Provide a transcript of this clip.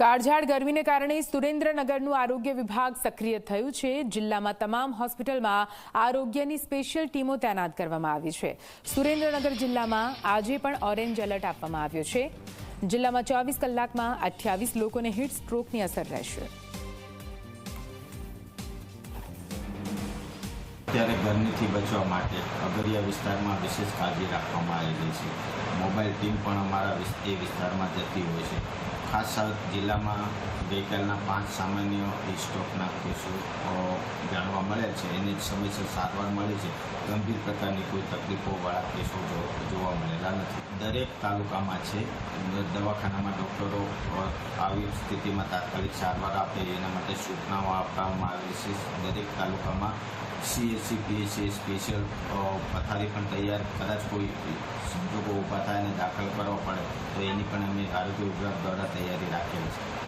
કાળઝાળ ગરમીને કારણે સુરેન્દ્રનગરનું આરોગ્ય વિભાગ સક્રિય થયું છે. જિલ્લામાં તમામ હોસ્પિટલમાં આરોગ્યની સ્પેશિયલ ટીમો તૈનાત કરવામાં આવી છે. સુરેન્દ્રનગર જિલ્લામાં આજે પણ ઓરેન્જ એલર્ટ આપવામાં આવ્યો છે. જિલ્લામાં ચોવીસ કલાકમાં અઠ્યાવીસ લોકોને હીટ સ્ટ્રોકની અસર રહેશે. અત્યારે ગરમીથી બચવા માટે અગરિયા વિસ્તારમાં વિશેષ કાળજી રાખવામાં આવેલી છે. મોબાઈલ ટીમ પણ અમારા એ વિસ્તારમાં જતી હોય છે. ખાસ જિલ્લામાં ગઈકાલના પાંચ સામાન્ય સ્ટોકના કેસો જાણવા મળ્યા છે. એની સમયસર સારવાર મળી છે. ગંભીર પ્રકારની કોઈ તકલીફોવાળા કેસો જોવા મળેલા નથી. દરેક તાલુકામાં છે. દવાખાનામાં ડૉક્ટરો આવી સ્થિતિમાં તાત્કાલિક સારવાર આપે, એના માટે સૂચનાઓ આપવામાં આવી છે. દરેક તાલુકામાં સીએસસી પીએસસી સ્પેશિયલ પથારી પણ તૈયાર, કદાચ કોઈ સંજોગો ઊભા થાય અને દાખલ કરવા પડે. તો એની પણ અમે આરોગ્ય વિભાગ દ્વારા તૈયારી રાખેલી છે.